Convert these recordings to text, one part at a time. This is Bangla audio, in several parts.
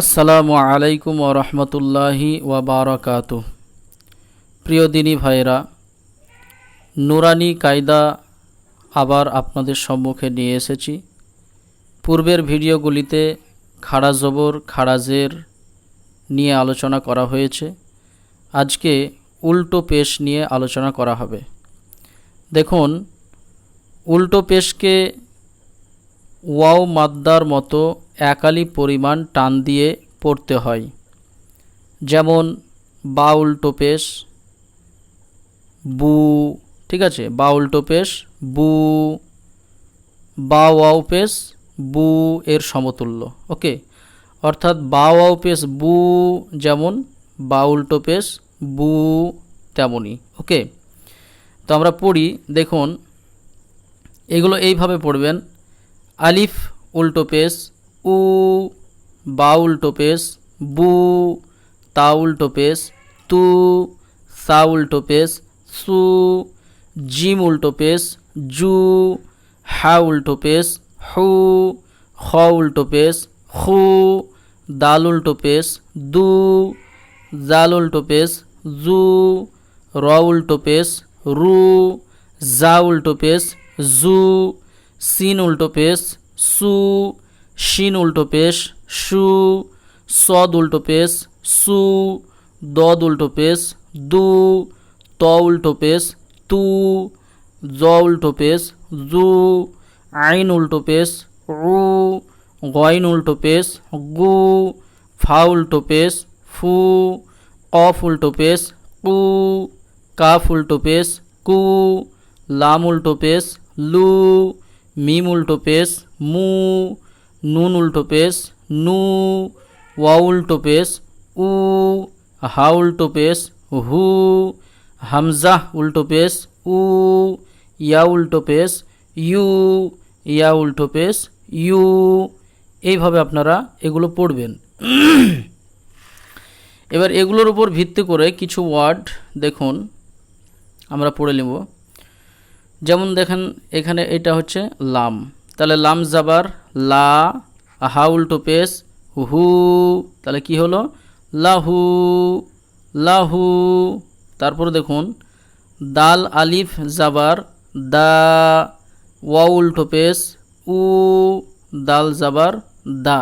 আসসালামু আলাইকুম ও রহমতুল্লাহি ওয়াবারকাত প্রিয় দিনী ভাইরা নুরানি কায়দা আবার আপনাদের সম্মুখে নিয়ে এসেছি। পূর্বের ভিডিওগুলিতে খাড়া জবর খাড়াজের নিয়ে আলোচনা করা হয়েছে। আজকে উল্টো পেশ নিয়ে আলোচনা করা হবে। দেখুন, উল্টো পেশকে ওয়াও মাদ্দার মতো একালি পরিমাণ টান দিয়ে পড়তে হয়। যেমন বা উল্টো পেশ বু, ঠিক আছে বা উল্টো পেশ বু বা ওয়াও পেশ, বু এর সমতুল্য, ওকে? অর্থাৎ বা ওয়াও পেশ, বু যেমন বা উল্টো পেশ বু তেমনই, ওকে? তো আমরা পড়ি, দেখুন, এগুলো এইভাবে পড়বেন, আলিফ, উল্টো উ, বাউল টোপেস, বু, তাউল টোপেস, তু সা উল্টো পেশ সু জিম উল্টো পেশ জু হা উল্টো পেশ হু খ উল্টো পেশ খু দাল উল্টো পেশ দু জাল উল্টো পেশ জু র উল্টো পেশ রু জা উল্টো পেশ জু সিন উল্টো পেশ সু শিন উল্টো পেশ সু সদ উল্টো পেশ সু দদ উল্টো পেশ দু ত উল্টো পেশ তু জ উল্টো পেশ জু আইন উল্টো পেশ উ গইন উল্টো পেশ গু ফা উল্টো পেশ ফু কফ উল্টো পেশ কু কাফ উল্টো পেশ কু লাম উল্টো পেশ লু মিম উল্টো পেশ মু নুন উল্টো পেশ নু, ওয়া উল্টো পেশ উ, হা উল্টো পেশ হু, হামজা উল্টো পেশ উ, ইয়া উল্টো পেশ ইউ, ইয়া উল্টো পেশ ইউ। এইভাবে আপনারা এগুলো পড়বেন। এবার এগুলোর উপর ভিত্তি করে কিছু ওয়ার্ড দেখুন, আমরা পড়ে নেব। যেমন দেখেন, এখানে এটা হচ্ছে লাম। তাহলে লাম জাবার লা, হা উল্টো পেশ, হু, তাহলে কি হলো? লাহু লাহু, তারপর দেখুন, দাল, আলিফ, জাবার, দা, ওয়া উল্টো পেশ, উ, দাল, জাবার, দা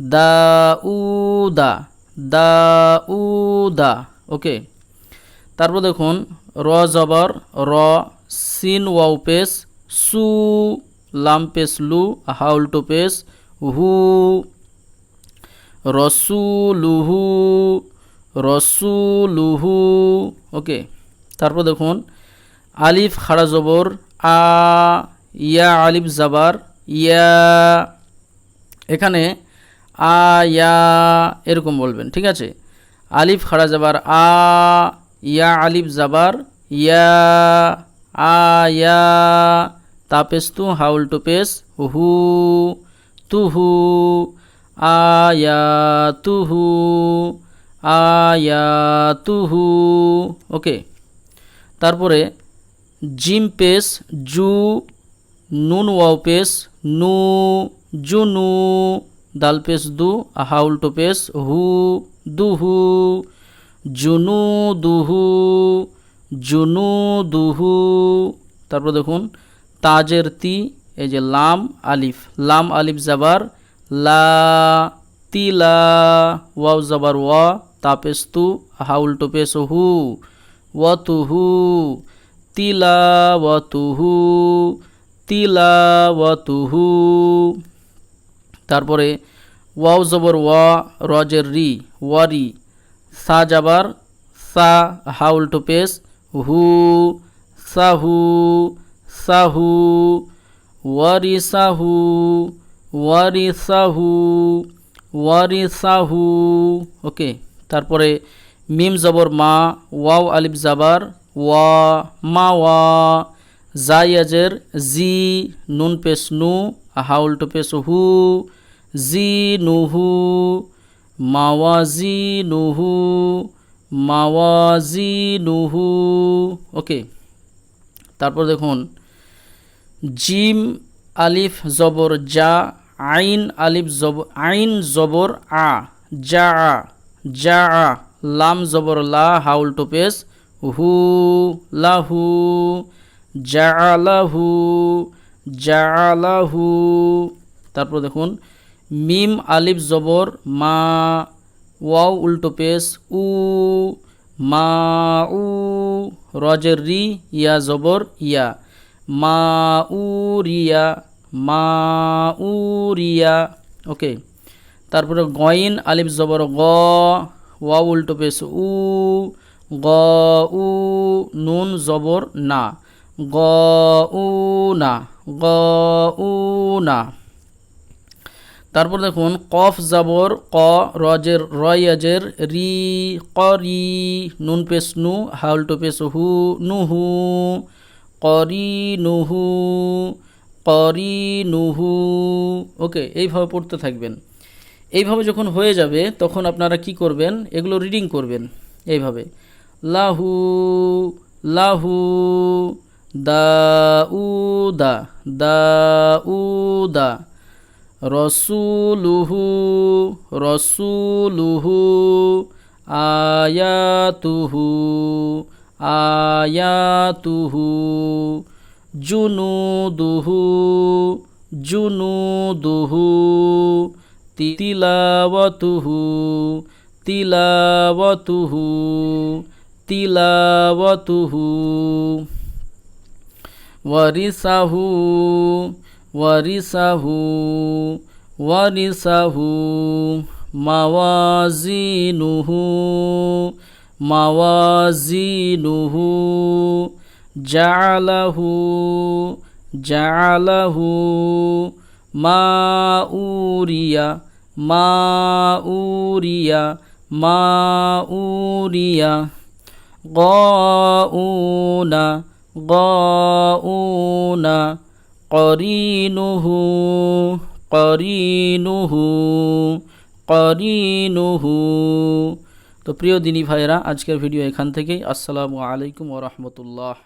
দা, উ, দা দা, উ, দা, ওকে? তারপর দেখুন, র, জবর, র, সিন, ওয়াও পেস সু পেস লু হা উল্টো পেস হু, রসুলুহু রসুলুহু। ওকে তারপর দেখুন, আলিফ খাড়া জবর, আ, ইয়া আলিফ জাবার, ইয়া, এখানে আ, ইয়া, এরকম বলবেন, ঠিক আছে? আলিফ খাড়া জাবার, আ, ইয়া আলিফ জাবার, ইয়া, আ ইয়া তাপেস তু হাউল টু পেস হু, তুহু আয়া তুহু আয়া তুহু ওকে। তারপরে জিম পেস জু, নুন ওয়াও পেস নু জুনু দাল পেস দু, হাউল টু পেস হু, দুহু, জুনু দুহু জুনু, দুহু। তারপর দেখুন তাজের তি, এই যে লাম, আলিফ। লাম, আলিফ, জাবার, লা তিলা ওয়াও, জাবার ওয়া তাপেস তু হাউল টু পেস হু ওয়াতুহু তিলা ওয়াতুহু তিলা ওয়াতুহু তারপরে ওয়াও, জবর ওয়া রজের রি ওয়ারি সা যাবার সা হাউল টু পেস, হু সাহু সাহু ওয়ারি সাহু ওয়ারি সাহু ওয়ারি সাহু ওকে, তারপরে মিম জবর মা, ওয়াও আলিফ জাবার, ওয়া, মা, ওয়া। জাইয়াজের জি, নুন পেস নু হাউল টু পেস হু, জি নুহু মাওয়াজি নুহু মাওয়াজি নুহু ওকে, তারপর দেখুন জিম আলিফ জবর যা আইন আলিফ জব, আইন জবর আ যা আ যা আ লাম জবর লা, হাউল টোপেস হু, লাহু জালাহু জালাহু তারপর দেখুন, মিম আলিফ জবর, মা, ওয়াও উল্টো পেশ উ, মা, উ, রজের রি, ইয়া জবর, ইয়া। মা উ রিয়া মা উ রিয়া ওকে, তারপরে গইন, আলিফ জবর গ, ওয়াও উল্টো পেশ উ, গ, উ, নুন জবর না, গ, উ, না, গ, উ, না। তারপর দেখুন, কফ জাবর, ক, রজের, রয়াজের, রি করি নুন পেশ নু হাউলটো পেশ হু নুহু করি নুহু করি নুহু ওকে, এইভাবে পড়তে থাকবেন। এইভাবে যখন হয়ে যাবে, তখন আপনারা কি করবেন? এগুলো রিডিং করবেন, এইভাবে। লাহু লাহু, দাউদা দাউদা। রসুলুহু রসুলুহু, আয়াতুহু। আয়াতুহু জুনুদুহু জুনুদুহু তিলাওয়াতুহু তিলাওয়াতুহু তিলাওয়াতুহু। ওয়ারিসাহু ওয়ারিসাহু ওয়ারিসাহু মাওয়াজিনুহু মাওয়াজিনুহু জালাহু জালাহু মাউরিয়া মাউরিয়া মাউরিয়া গাউনা গাউনা করিনুহু করিনুহু করিনুহু। তো প্রিয় দিনী ভাইরা আজকের ভিডিও এখান থেকেই। আসসালামু আলাইকুম ওরহমতুল্লাহ